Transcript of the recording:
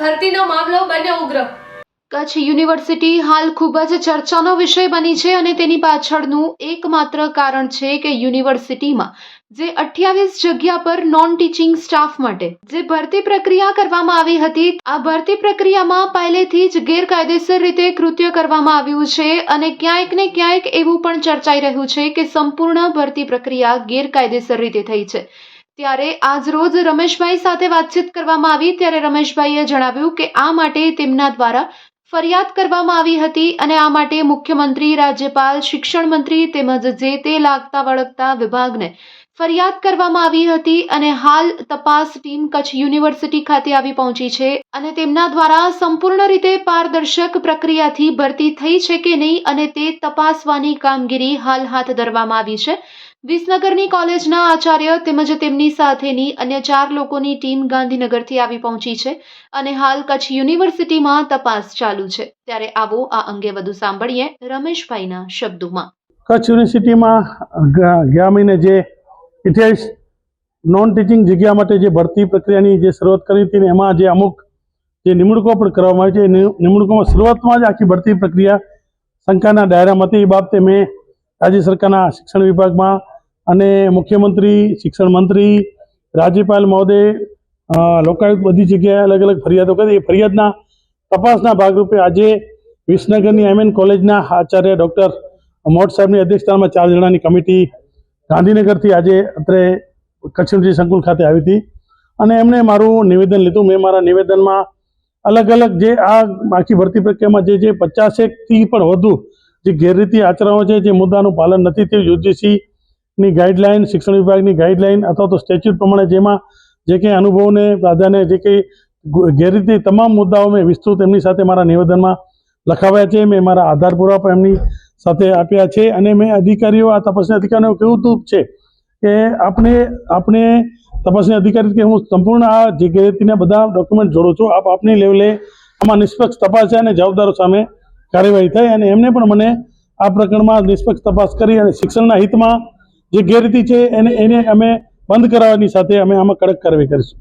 ભરતીનો મામલો બન્યો ઉગ્ર. કચ્છ યુનિવર્સિટી હાલ ખૂબ જ ચર્ચાનો વિષય બની છે અને તેની પાછળનું એકમાત્ર કારણ છે કે યુનિવર્સિટીમાં જે અઠ્યાવીસ જગ્યા પર નોન ટીચિંગ સ્ટાફ માટે જે ભરતી પ્રક્રિયા કરવામાં આવી હતી, આ ભરતી પ્રક્રિયામાં પહેલેથી જ ગેરકાયદેસર રીતે કૃત્ય કરવામાં આવ્યું છે અને ક્યાંક ને ક્યાંક એવું પણ ચર્ચાઈ રહ્યું છે કે સંપૂર્ણ ભરતી પ્રક્રિયા ગેરકાયદેસર રીતે થઈ છે. ત્યારે આજ રોજ રમેશભાઈ સાથે વાતચીત કરવામાં આવી ત્યારે રમેશભાઈએ જણાવ્યું કે આ માટે તેમના દ્વારા ફરિયાદ કરવામાં આવી હતી અને આ માટે મુખ્યમંત્રી, રાજ્યપાલ, શિક્ષણ મંત્રી તેમજ જે તે લાગતા વળગતા વિભાગને ફરિયાદ કરવામાં આવી હતી અને હાલ તપાસ ટીમ કચ્છ યુનિવર્સિટી ખાતે આવી પહોંચી છે અને તેમના દ્વારા સંપૂર્ણ રીતે પારદર્શક પ્રક્રિયાથી ભરતી થઈ છે કે નહીં અને તે તપાસવાની કામગીરી હાલ હાથ ધરવામાં આવી છે. વિસનગરની કોલેજના આચાર્ય તેમજ તેમની સાથેની અન્ય ચાર લોકોની ટીમ ગાંધીનગરથી આવી પહોંચી છે અને હાલ કચ્છ યુનિવર્સિટીમાં તપાસ ચાલુ છે. ત્યારે આવો આ અંગે વધુ સાંભળીએ રમેશભાઈના શબ્દોમાં. કચ્છ યુનિવર્સિટીમાં ગયા મહિને જે ઇતિહાસ નોન ટીચિંગ જગ્યા માટે જે ભરતી પ્રક્રિયાની જે શરૂઆત કરી હતી ને એમાં જે અમુક જે નિમણૂકો પણ કરવામાં આવી છે. નિમણૂકોમાં શરૂઆતમાં જ આખી ભરતી પ્રક્રિયા શંકાના દાયરામાં હતી એ બાબતે મેં રાજ્ય સરકારના શિક્ષણ વિભાગમાં અને મુખ્યમંત્રી, શિક્ષણ મંત્રી, રાજ્યપાલ મહોદય લોકાયુક્ત બધી જગ્યાએ અલગ અલગ ફરિયાદો કરી. એ ફરિયાદના તપાસના ભાગરૂપે આજે વિસનગરની એમએન કોલેજના આચાર્ય ડૉક્ટર મોટ સાહેબની અધ્યક્ષતામાં ચાર જણાની કમિટી ગાંધીનગરથી આજે અત્રે કચ્છ સંકુલ ખાતે આવી હતી. અને એમણે મારું નિવેદન લીધું. મેં મારા નિવેદનમાં અલગ અલગ જે આ આખી ભરતી પ્રક્રિયામાં જે જે પચાસેકથી પણ વધુ જે ગેરરીતિ આચરણો છે, જે મુદ્દાનું પાલન નથી થયું. યુજીસીની ગાઈડલાઇન શિક્ષણ વિભાગની ગાઈડલાઇન અથવા તો સ્ટેચ્યુટ પ્રમાણે જેમાં જે કંઈ અનુભવને પ્રાધાન્ય જે કંઈ ગેરરીતિ તમામ મુદ્દાઓ મેં વિસ્તૃત એમની સાથે મારા નિવેદનમાં લખાવ્યા છે. મેં મારા આધાર પુરાવા પણ એમની સાથે આપ્યા છે અને મેં અધિકારીઓ, આ તપાસની અધિકારીઓ કેવું હતું છે કે આપણે આપણે તપાસની અધિકારી કે હું સંપૂર્ણ આ જે ગેરરીતિના બધા ડોક્યુમેન્ટ જોડું છું, આપ આપની લેવલે આમાં નિષ્પક્ષ તપાસ અને જવાબદારો સામે કાર્યવાહી થઈ અને એમને પણ મને આ પ્રકરણમાં નિષ્પક્ષ તપાસ કરી અને શિક્ષણના હિતમાં જે ગેરરીતિ છે એને એને અમે બંધ કરાવવાની સાથે અમે આમાં કડક કાર્યવાહી કરીશું.